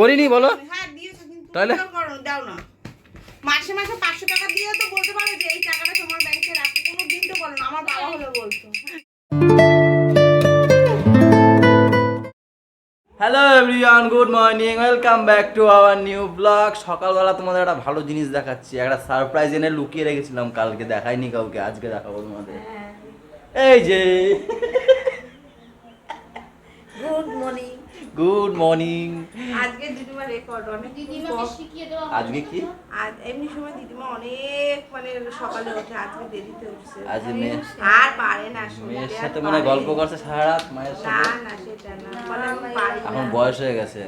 করিনি বলো। হ্যাঁ দিয়েছ কিন্তু। তাহলে? মাসে মাসে পাঁচশো টাকা দিয়ে তো বলতে পারো যে এই টাকাটা তোমার ব্যাংকে রাখো। কোনো দিন তো বলো আমার বাবা হলে বলতো। Hello everyone good morning welcome back to our new blog সকালবেলা তোমাদের একটা ভালো জিনিস দেখাচ্ছি একটা সারপ্রাইজ এনে লুকিয়ে রেখেছিলাম কালকে দেখাইনি কাউকে আজকে দেখাবো তোমাদের। এই যে। গুড মর্নিং গুড মর্নিং আজকে দিদিমা রেকর্ড অনেক দিদিমাকে শিখিয়ে দেওয়া আজকে কি? আজ এমনি সময় দিদিমা অনেক মানে সকালে ওঠে আজকে দেরিতে উঠছে। আজ মেয়ে আর পারে না শুনতে, মেয়ের সাথে মানে গল্প করছে সারা রাত মায়ের সাথে। না না। সেটা না মানে পারি না। এখন বয়স হয়ে গেছে।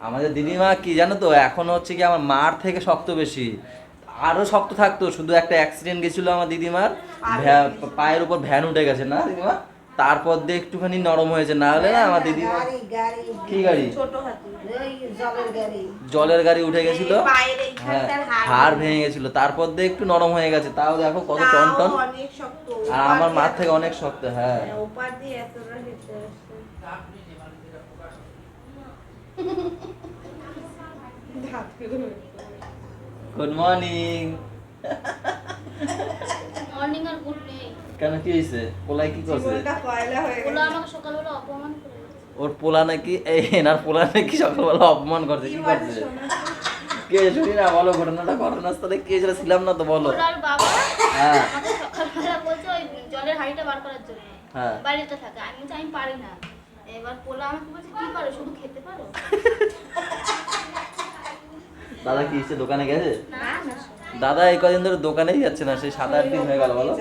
আমাদের দিদিমা কি জানো তো এখন হচ্ছে কি আমার মার থেকে শক্ত বেশি। আরও শক্ত থাকতো শুধু একটা অ্যাক্সিডেন্ট গেছিল আমার দিদিমার। পায়ের উপর ভ্যান উঠে গেছে না দিদিমা? তারপর দিয়ে একটুখানি নরম হয়েছে না হলে না আমার দিদিমা কি গাড়ি? জলের গাড়ি। উঠে গেছিল। হ্যাঁ হাড়। ভেঙে গেছিল। তারপর দিয়ে একটু নরম হয়ে গেছে। তাও দেখো কত টন টন আর আমার মার থেকে অনেক শক্ত হ্যাঁ। গুড মর্নিং মর্নিং আর গুড কেন কি হয়েছে পোলাই কি করছে? হয়ে আমাকে সকালবেলা অপমান করে ওর পোলা নাকি এই এনার পোলা নাকি সকালবেলা অপমান করছে কি করছে? কে শুনি না বলো ঘটনাটা ঘটনাস্থলে কে ছিল ছিলাম না তো বলো। বাবা হ্যাঁ। সকালবেলা বলছে ওই জলের হাঁড়িটা বার করার জন্য। হ্যাঁ। বাড়িতে থাকে। আমি বলছি আমি পারি না। এবার পোলা আমাকে বলছে কি পারো? শুধু খেতে পারো? দাদা কি দোকানে গেছে? না না। দাদা এই কদিন ধরে দোকানেই যাচ্ছে না সেই সাত আট দিন হয়ে গেল বলো।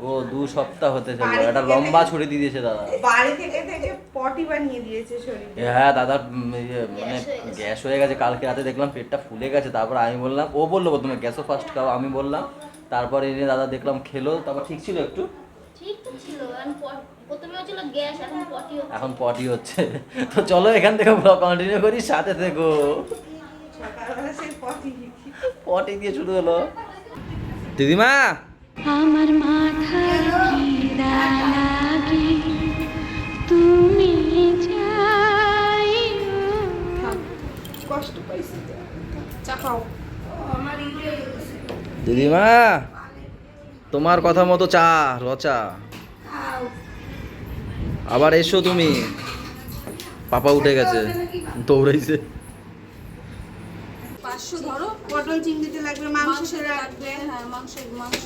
ও দু সপ্তাহ হতে চলল একটা লম্বা ছুটি দিয়ে দিয়েছে দাদা। বাড়ি থেকে থেকে পটি বানিয়ে দিয়েছে শরীরে। হ্যাঁ ইয়ে, মানে গ্যাস হয়ে গেছে। কালকে রাতে দেখলাম পেটটা ফুলে গেছে তারপর আমি বললাম ও বলল প্রথমে গ্যাসও ফার্স্ট খাও আমি বললাম। তারপরে এনে দাদা দেখলাম খেলো তারপর ঠিক ছিল একটু? ঠিক তো ছিল এখন প- প্রথমে হচ্ছিল গ্যাস এখন পটি হচ্ছে। এখন পটি হচ্ছে। তো চলো এখান থেকে ব্লগ কন্টিনিউ করি সাথে থেকো। পটি দিয়ে শুরু হলো। দিদিমা? আমার লাগে তুমি কষ্ট পাইছি। চা আমার ইয়ে দিদিমা তোমার কথা মতো চা রচা। আবার এসো তুমি। পাপা উঠে গেছে দৌড়াইছে। পাঁচশো ধরো। পটল চিংড়িতে লাগবে মাংস লাগবে হ্যাঁ মাংস মাংস।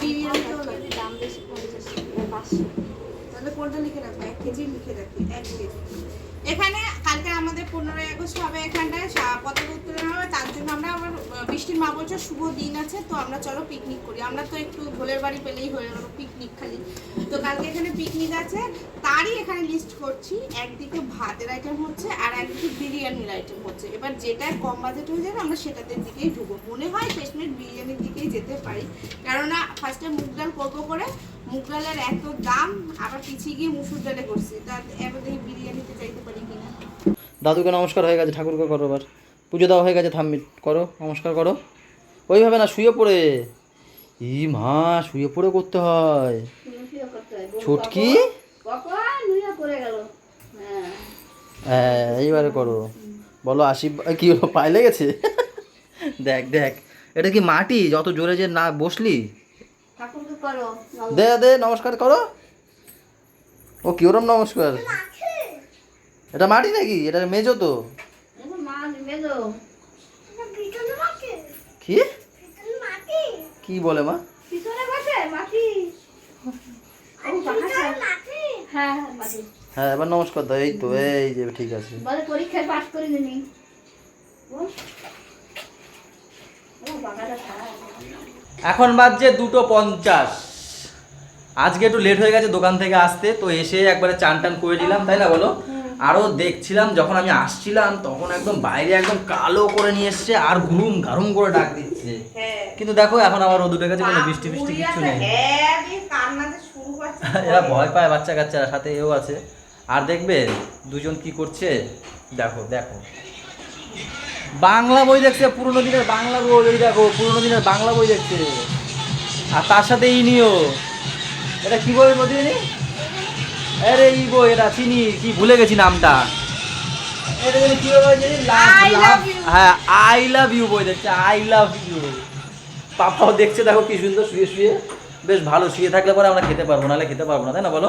বিরিয়ানিতেও লাগবে। দাম বেশি পঞ্চাশ পাঁচশো। তাহলে কোনটা লিখে রাখব এক কেজি লিখে রাখি এক কেজি। এখানে কালকে আমাদের পনেরোই আগস্ট হবে এখানটায় পতাকা উত্তোলন হবে তার জন্য আমরা আবার আহ, বৃষ্টির মা বলছে শুভ দিন আছে, তো আমরা চলো পিকনিক করি। আমরা তো একটু ভোলের বাড়ি পেলেই হয়ে গেল পিকনিক খালি। তো কালকে এখানে পিকনিক আছে, তারই এখানে লিস্ট করছি। একদিকে ভাতের আইটেম হচ্ছে আর একদিকে বিরিয়ানির আইটেম হচ্ছে। এবার যেটা কম বাজেট হয়ে যাবে, আমরা সেটাতে দিকেই ঢুকবো। মনে হয় শেষমেশ বিরিয়ানির দিকেই যেতে পারি। কেননা ফার্স্টে মুগ ডাল করব করে, মুগ ডালের এত দাম, আবার পিছিয়ে গিয়ে মুসুর ডালে করছি। তা এবার দেখি বিরিয়ানিতে চাইতে পারি কিনা? দাদুকে নমস্কার, হয়ে গেছে, ঠাকুরকে করো এবার পুজো দেওয়া হয়ে গেছে থাম্মি করো, নমস্কার করো। ওইভাবে না, শুয়ে পড়ে। ই মা, শুয়ে পড়ে করতে হয়। ছুটকি? হ্যাঁ এইবারে করো। বলো আশীর্বাদ কি হলো, পায়ে লেগেছে? দেখ দেখ, এটা কি মাটি? যত জোরে যে না বসলি। দে দে, নমস্কার করো। ও কি ওরম নমস্কার? এটা মাটি নাকি? এটা মেজো তো। কি? কি বলে মা? পিছনে বসে মাটি। হ্যাঁ হ্যাঁ মাটি। হ্যাঁ এবার নমস্কার দাও এই তো এই যে ঠিক আছে। বলে পরীক্ষায় পাস করে দিনি এখন বাজছে দুটো পঞ্চাশ। আজকে একটু লেট হয়ে গেছে দোকান থেকে আসতে তো এসে একবারে চান টান করে নিলাম তাই না বলো? আরও দেখছিলাম যখন আমি আসছিলাম তখন একদম বাইরে একদম কালো করে নিয়ে এসছে আর ঘুম ঘারুম করে ডাক দিচ্ছে। হ্যাঁ। কিন্তু দেখো এখন আবার রোদ উঠে গেছে কোনো বৃষ্টি ফিষ্টি কিচ্ছু নেই। হ্যাঁ এরা ভয় পায় বাচ্চা কাচ্চারা সাথে এও আছে। আর দেখবে দুজন কি করছে? দেখো দেখো। বাংলা বই দেখছে পুরোনো দিনের বাংলা বই ওই দেখো পুরোনো দিনের বাংলা বই দেখছে। আর তার সাথে ইনিও। এটা কি বই প্রতিদিনই আরে এই বই এটা চিনি কি ভুলে গেছি নামটা। হ্যাঁ আই লাভ ইউ বই দেখছে আই লাভ ইউ পাপাও দেখছে দেখো কি সুন্দর শুয়ে শুয়ে। বেশ ভালো শুয়ে থাকলে পরে আমরা খেতে পারব নাহলে খেতে পারব না তাই না বলো?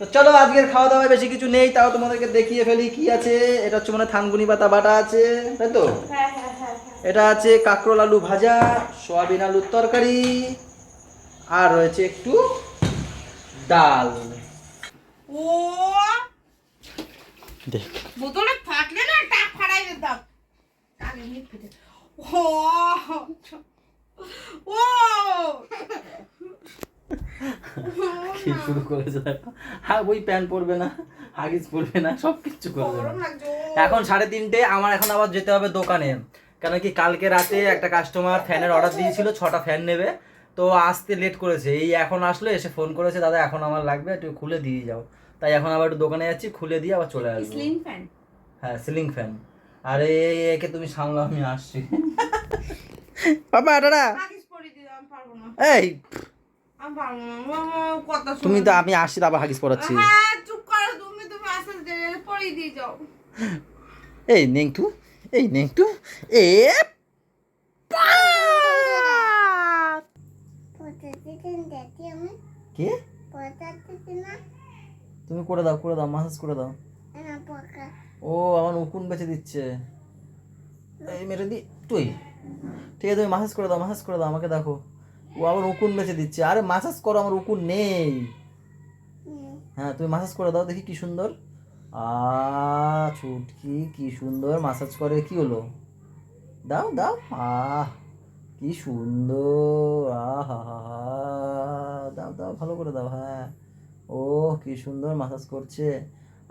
তো চলো আজকের খাওয়া দাওয়ায় বেশি কিছু নেই তাও তোমাদেরকে দেখিয়ে ফেলি কি আছে। এটা হচ্ছে মানে থানগুনি পাতা বাটা আছে তাই তো? হ্যাঁ হ্যাঁ হ্যাঁ। এটা আছে কাঁকরোল আলু ভাজা সয়াবিন আলুর তরকারি আর রয়েছে একটু ডাল। ও! দেখ। বোতলে থাকলে না টাক ফাড়াই যেতাম আগে নিয়ে ফেটে ও! ও! কি শুরু করেছে দেখো। হ্যাঁ ওই প্যান্ট পরবে না হাগিস পরবে না সব কিছু করবে এখন সাড়ে তিনটে আমার এখন আবার যেতে হবে দোকানে। কেন কি কালকে রাতে একটা কাস্টমার ফ্যানের অর্ডার দিয়েছিল ছটা ফ্যান নেবে। তো আসতে লেট করেছে। এই এখন আসলো এসে ফোন করেছে দাদা এখন আমার লাগবে একটু খুলে দিয়ে যাও। তাই এখন আবার একটু দোকানে যাচ্ছি খুলে দিয়ে আবার চলে আসব। স্লিং ফ্যান হ্যাঁ সিলিং ফ্যান আরে একে তুমি সামলাও আমি আসছি। বাবা না। এই। তুমি তো আমি আসছি তারপর হাগিস পড়াচ্ছি। হ্যাঁ এই নেংটু এই নেংটু এ কে? তুমি করে দাও করে দাও মাসাজ করে দাও। ও আমার উকুন বেঁচে দিচ্ছে। এই মেরে দি তুই। ঠিক আছে তুমি মাসাজ করে দাও মাসাজ করে দাও আমাকে দেখো। ও আবার উকুন বেঁচে দিচ্ছে। আরে মাসাজ করো আমার উকুন নেই। হ্যাঁ তুমি মাসাজ করে দাও দেখি কি সুন্দর। আ ছুটকি কি সুন্দর মাসাজ করে কি হলো? দাও দাও। আহ কি সুন্দর। আহা হা হা। দাও দাও ভালো করে দাও হ্যাঁ। ও কি সুন্দর মাসাজ করছে।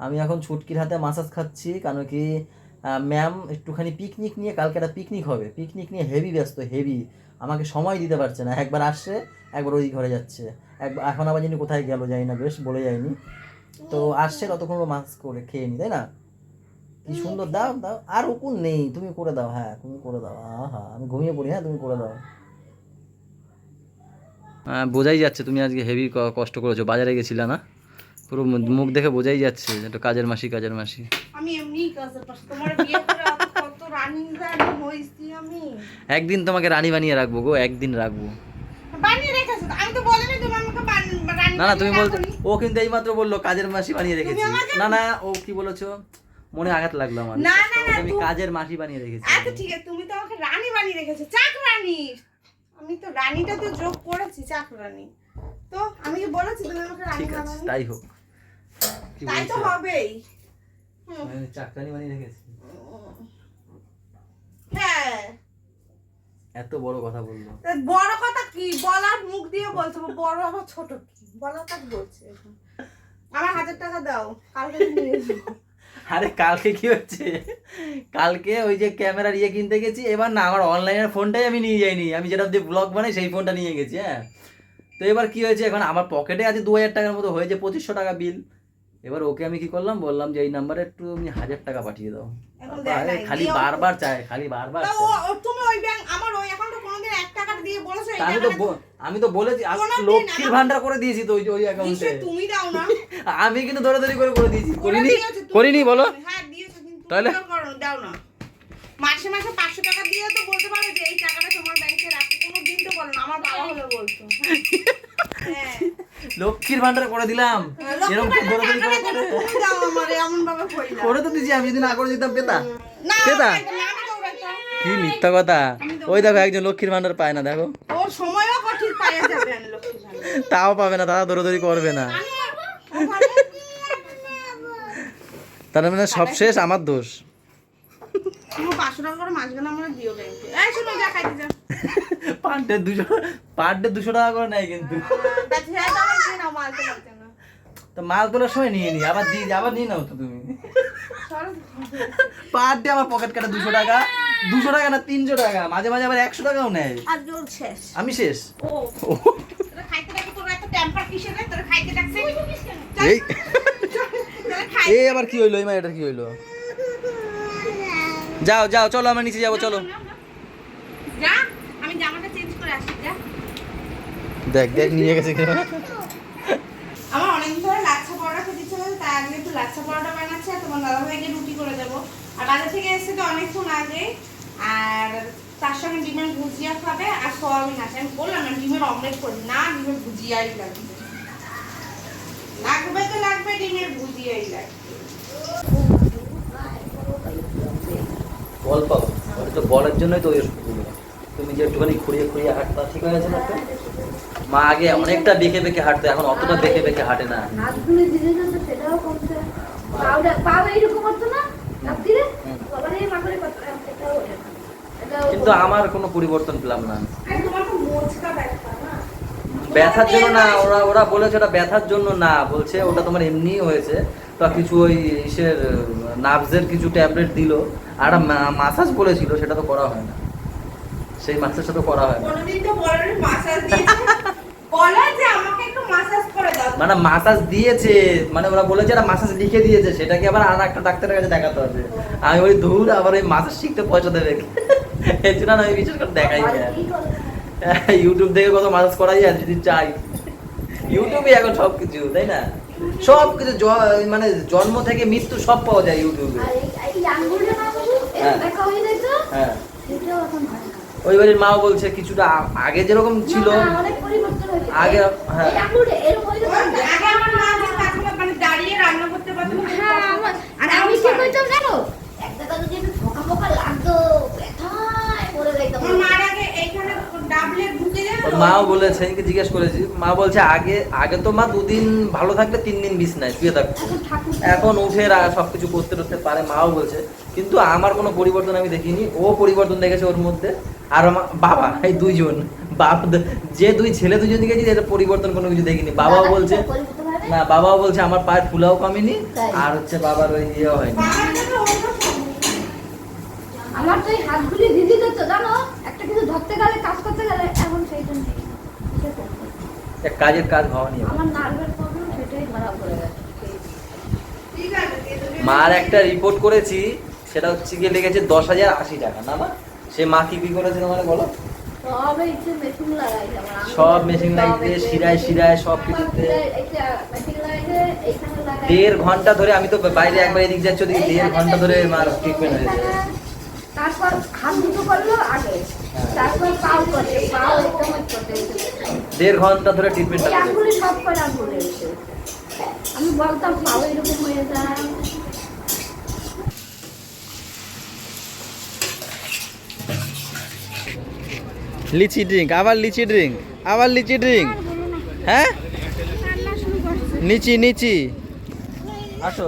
আমি এখন ছুটকির হাতে মাসাজ খাচ্ছি কারণ কি ম্যাম একটুখানি পিকনিক নিয়ে কালকে একটা পিকনিক হবে। পিকনিক নিয়ে হেভি ব্যস্ত হেভি আমাকে সময় দিতে পারছে না। একবার আসছে, একবার ওই ঘরে যাচ্ছে। একবার এখন আবার জানি কোথায় গেল যাই না বেশ, বলে যায়নি। তো আসছে ততক্ষণ মাছ করে খেয়ে নি, তাই না? কি সুন্দর, দাও দাও। আর উকুন নেই, তুমি করে দাও হ্যাঁ তুমি করে দাও। আহা, আমি ঘুমিয়ে পড়ি হ্যাঁ তুমি করে দাও। বোঝাই যাচ্ছে তুমি আজকে হেভি কষ্ট করেছ বাজারে গেছিলে না? পুরো মুখ দেখে বোঝাই যাচ্ছে একটু কাজের মাসি কাজের মাসি। আমি এমনিই কাজের পাশে। তোমার বিয়ে করে কত রানিং হইছি আমি। একদিন তোমাকে রানী বানিয়ে রাখব গো একদিন রাখব। বানিয়ে রেখেছো আমি তো বলিনি তুমি আমাকে বান- রানী না না তুমি বলতে ও কিন্তু এইমাত্র বলল কাজের মাসি বানিয়ে রেখেছি। না না ও কি বলেছ? মনে আঘাত লাগল আমার। না, না, আমি কাজের মাসি বানিয়ে রেখেছি আচ্ছা ঠিক আছে তুমি তো আমাকে রানী বানিয়ে রেখেছো। চাক রানী আমি তো রানীটা তো যোগ করেছি চাক রানী। তো আমি কি বলেছি তুমি আমাকে রানী বানাবে? তাই হোক। তাই তো হবেই। আমি চাকরানি বানিয়ে রেখেছি। হ্যাঁ। এত বড় কথা বলল। তা বড় কথা কি? বলার মুখ দিয়ে বলছো বড় আবার ছোট কি? কথা বলছে এখন। আমার হাজার টাকা দাও কালকে নিয়ে যাব আরে কালকে কি হচ্ছে? কালকে ওই যে ক্যামেরার ইয়ে কিনতে গেছি এবার না আমার অনলাইনের ফোনটাই আমি নিয়ে যাইনি। আমি যেটা দিয়ে ব্লগ বানাই সেই ফোনটা নিয়ে গেছি হ্যাঁ। তো এবার কি হয়েছে এখন আমার পকেটে আছে দু হাজার টাকার মতো হয়েছে পঁচিশশো টাকা বিল এবার ওকে আমি কি করলাম বললাম যে এই নাম্বারে একটু আমি হাজার টাকা পাঠিয়ে দাও। খালি বারবার চায় খালি বারবার তা চায়। ও ও- তুমি ওই ব্যাংক আমার ওই অ্যাকাউন্টে কোনোদিন এক টাকা দিয়ে বলেছ আমি তো আমি তো বলেছি লক্ষ্মীর ভান্ডার করে দিয়েছি তো ওই ওই অ্যাকাউন্টে তুমি দাও না। আমি কিন্তু দৌড়াদৌড়ি করে করে দিয়েছি করিনি। করিনি বলো। হ্যাঁ তাহলে? মাসে মাসে পাঁচশো টাকা দিয়ে তো বলতে পারো যে এই টাকাটা তোমার ব্যাংকে রাখো কোনো দিন তো বলো না আমার বাবা হলে বলতো হ্যাঁ। লক্ষ্মীর ভান্ডার করে দিলাম। এরকম লক্ষ্মীর দৌড়াদৌড়ি করে করে। করে তো দিয়েছি আমি যদি না করে দিতাম পেতা। পেতা। কি মিথ্যা কথা। ওই দেখো একজন লক্ষ্মীর ভান্ডার পায় না দেখো। ওর সময়ও কঠিন পাইয়া যাবে। তাও পাবে না দাদা দৌড়াদৌড়ি করবে না আমি পারব? ও পারবে? তার মানে সব শেষ আমার দোষ তুমি পাঁচশো টাকা করে মাঝখানে আমরা দিও ব্যাংকে এই যা খাইতে যা। পার ডে দুশো পার ডে দুশো টাকা করে নেয় কিন্তু। তা মাল তোলার সময় নিয়ে নি আবার দিয়ে আবার নিয়ে নাও তো তুমি। পার ডে আমার পকেট কাটা দুশো টাকা দুশো টাকা না তিনশো টাকা মাঝে মাঝে আবার একশো টাকাও নেয়। শেষ। আমি শেষ। তোরা তোরা? তোরা এই এই আবার কি হইল? এই কি হইল? যাও যাও চলো আমরা নিচে যাব চলো। দেখ দেখ নিয়ে গেছে আমার অনেক ধরে লাচ্ছা পরোটা খেতে ইচ্ছে করে তাই আজকে একটু লাচ্ছা পরোটা বানাচ্ছে আর তোমার দাদা ভাইকে রুটি করে দেবো। আর বাজার থেকে এসে তো অনেকক্ষণ আগে আর তার সঙ্গে ডিমের ভুজিয়া খাবে আর সোয়াবিন আছে। আমি বললাম না ডিমের অমলেট করি। না ডিমের ভুজিয়াই লাগবে। লাগবে তো লাগবে ডিমের ভুজিয়াই লাগবে বল পাবো ওটা তো বলের জন্যই তো তুমি যে একটুখানি খুঁড়িয়ে খুঁড়িয়ে হাঁটতা ঠিক হয়ে গেছে না মা আগে অনেকটা বেঁকে বেঁকে হাঁটতো এখন অতটা বেঁকে বেঁকে হাঁটে না। কিন্তু আমার কোনো পরিবর্তন পেলাম না। তোমার তো মোচকা না ব্যথার জন্য না ওরা ওরা বলেছে ওটা ব্যথার জন্য না বলছে ওটা তোমার এমনিই হয়েছে। তো কিছু ওই ইসের নার্ভসের কিছু ট্যাবলেট দিল। আর মাসাজ বলেছিল সেটা তো করা হয় না। সেই মাসাজটা তো করা হয় না। কোনোদিন তো বলার মাসাজ দিয়েছে। বলা যে আমাকে একটু মাসাজ করে দাও। মানে মাসাজ দিয়েছে মানে ওরা বলেছে একটা মাসাজ লিখে দিয়েছে সেটাকে আবার আর একটা ডাক্তারের কাছে দেখাতে হবে। আমি ওই ধুর আবার ওই মাসাজ শিখতে পয়সা দেবে। এর জন্য না আমি বিশেষ করে দেখাই না? ইউটিউব থেকে কত মাসাজ করাই যায় যদি চাই ইউটিউবে এখন সব কিছু তাই না সব কিছু জ- মানে জন্ম থেকে মৃত্যু সব পাওয়া যায় ইউটিউবে হ্যাঁ। হয়ে। ওই বাড়ির মাও বলছে কিছুটা আগে যেরকম ছিল না, না, অনেক পরিবর্তন হয়েছে। আগে- হ্যাঁ। হয়ে মানে। হ্যাঁ, আর আমি কি করতাম জানো? একটা কথা যদি একটু ফোকা ফোকা লাগতো, ব্যথায় পড়ে যাইতাম। আমার মার আগে এইখানে ডাবলে ঢুকে যাবে ওর মাও বলেছে জিজ্ঞেস করেছি। মা বলছে আগে আগে তো মা দুদিন ভালো থাকলে তিন দিন বিছনায় শুয়ে থাকতো এখন উঠে রা- সবকিছু করতে করতে পারে মাও বলছে। কিন্তু আমার কোনো পরিবর্তন আমি দেখিনি। ও পরিবর্তন দেখেছে ওর মধ্যে। আর আমার বাবা এই দুইজন বাপ যে দুই ছেলে দুজন দেখেছি এটা পরিবর্তন কোনো কিছু দেখিনি। বাবাও বলছে না বাবাও বলছে আমার পায়ের ফুলাও কমেনি আর হচ্ছে বাবার ওই ইয়ে হয়নি বাবার থেকে অন্য সব। আমার তো এই হাতগুলি দিদি দিত জানো? একটা কিছু ধরতে গেলে কাজ করতে গেলে নেই। কিসে করব? এক কাজের কাজ হওয়ানি আমার নার্ভের প্রবলেম সেটাই ধরা পড়ে গেছে। ঠিক আছে মার একটা রিপোর্ট করেছি সেটা হচ্ছে গিয়ে লেগেছে দশ হাজার আশি টাকা। না মা? সে মা কি কি করেছে তোমার বলো? সব মেশিন এই শিরায় শিরায় সব কিছুতে। দেড় ঘণ্টা ধরে আমি তো বাইরে একবার এদিক যাচ্ছি ওদিকে দেড় ঘণ্টা ধরে মার ট্রিটমেন্ট হয়েছে। তারপর হাত দুটো করল আগে। হ্যাঁ। তারপর পাও পাও একদম করতে দেড় ঘণ্টা ধরে করেছে সব করে আঙ্গুলে। আমি বলতাম পাও এরকম হয়ে যায়। লিচি ড্রিঙ্ক আবার লিচি ড্রিঙ্ক আবার লিচি ড্রিঙ্ক হ্যাঁ? নিচি নিচি। আসো।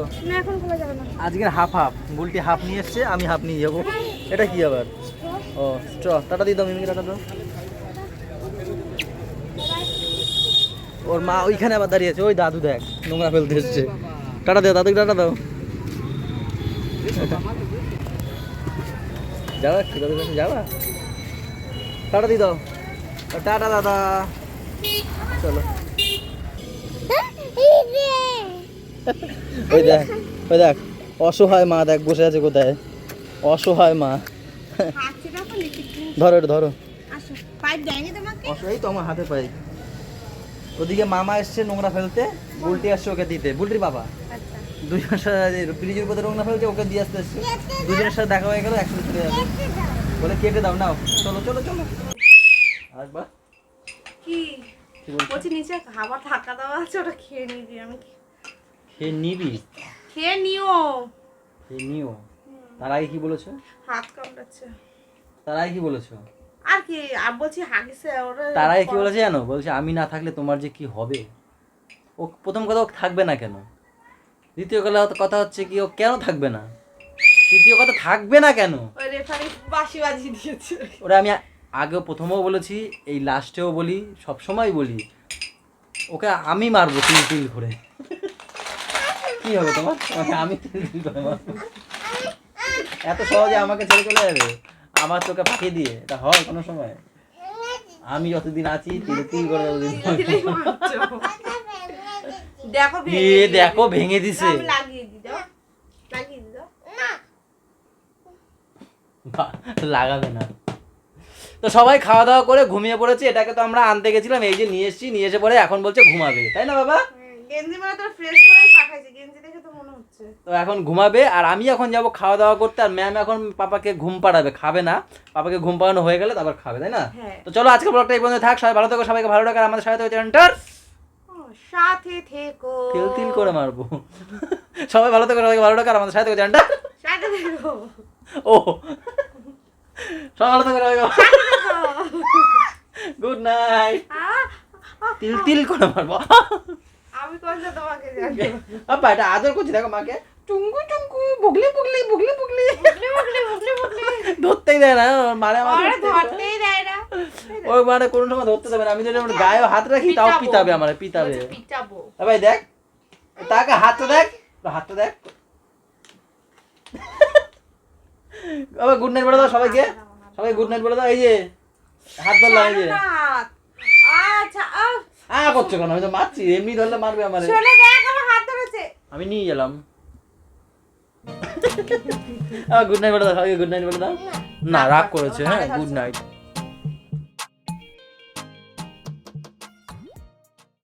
আজকের হাফ হাফ বুলটি হাফ নিয়ে এসছে আমি হাফ নিয়ে যাব। এটা কি আবার? ও চ টাটা দিয়ে দাও মিমিকে টাটা দাও। ওর মা ওইখানে আবার দাঁড়িয়ে আছে ওই দাদু দেখ নোংরা ফেলতে এসছে। টাটা দাও দাদুকে টাটা দাও। যাবা একটু দাদুর কাছে যাবা? টাটা দিয়ে দাও। টাটা দাদা। চলো। ওই দেখ ওই দেখ অসহায় মা দেখ বসে আছে কোথায়? অসহায় মা। ধরো এটা ধরো। আসো পাইপ দেয়নি অসহায় তো আমার হাতে পাই। ওদিকে মামা এসছে নোংরা ফেলতে বুলটি আসছে ওকে দিতে। বুলটির বাবা। আচ্ছা দুজনের সাথে ব্রিজের উপরে নোংরা ফেলছে ওকে দিয়ে আসতে এসছে। দুজনের সাথে দেখা হয়ে গেল একসাথে চলে যাবে। বলে কেটে দাও নাও। চলো চলো চলো। আরেকবার। কি? কি বলছি নিচে খাবার থাকা দেওয়া আছে ওটা খেয়ে নিবি আমি খেয়ে নিবি? খেয়ে নিও। খেয়ে নিও। তার আগে কি বলেছ? হাত কামড়াচ্ছে। তার আগে কি বলেছ? আর কি আর বলছি হাগিসে ওরা তার আগে কি বলেছে জানো? বলছে আমি না থাকলে তোমার যে কি হবে? ও প্রথম কথা ও থাকবে না কেন? দ্বিতীয় কথা কথা হচ্ছে কি ও কেন থাকবে না? তৃতীয় কথা থাকবে না কেন? ওই রেফারি বাসি বাজি দিয়েছে। ওরা আমি আগেও প্রথমেও বলেছি এই লাস্টেও বলি সব সময় বলি। ওকে আমি মারবো তিল তিল করে। কি হবে তোমার? আমি তিল তিল করে মারবো। এত সহজে আমাকে ছেড়ে চলে যাবে? আমার চোখে ফাঁকি দিয়ে। এটা হয় কোনো সময়। আমি যতদিন আছি তিল তিল করে মারছো। দেখো ভেঙে দেখো ভেঙে দিছে। লাগাবে না। তো সবাই খাওয়া দাওয়া করে ঘুমিয়ে পড়েছে। এটাকে তো আমরা আনতে গেছিলাম। এই যে নিয়ে এসেছি নিয়ে এসে পরে এখন বলছে ঘুমাবে। তাই না বাবা? গেঞ্জি মানে তোর ফ্রেশ করেই পাঠাইছি। গেঞ্জি তো এখন ঘুমাবে আর আমি এখন যাব খাওয়া দাওয়া করতে আর ম্যাম এখন পাপাকে ঘুম পাড়াবে খাবে না। পাপাকে ঘুম পাড়ানো হয়ে গেলে তারপর খাবে তাই না? হ্যাঁ। তো চলো আজকে ব্লগটা এই পর্যন্ত থাক সবাই ভালো থাকো সবাইকে ভালো রাখার আমাদের সাথে চ্যানেলটার। সাথে থেকো। তিল তিল করে মারবো। সবাই ভালো থাকো সবাইকে ভালো রাখার আমাদের সাথে চ্যানেলটা সাথে থেকো। ও। সবাই ভালো থাকো সবাইকে গুড নাইট তিল তিল করে মারবো। আমি কোনটা তোমাকে জানি? আপা এটা আদর করছি দেখো মাকে। টুঙ্গু টুঙ্গু বুগলি বুগলি বুগলি বুগলি। বুকলি বুকলি বুকলি বুকলি ধরতেই দেয় না মানে আমার ধরতেই দেয়। না। ওই মানে কোনো সময় ধরতে দেবে না আমি যদি গায়ে হাত রাখি তাও পিতাবে আমার পিতাবে এ ভাই দেখ তাকে হাতটা দেখ হাতটা দেখ। আবার গুড নাইট বলে দাও সবাইকে। সবাই গুড নাইট বলে দাও এই যে হাত ধরলাম এই যে। আচ্ছা আ করছ কেন? আমি তো মারছি এমনি ধরলে মারবে আমার। শোনে দেখ আমার হাত ধরেছে। আমি নিয়ে গেলাম। গুড নাইট বলে দাও গুড নাইট বলে দাও। না রাগ করেছে। হ্যাঁ গুড নাইট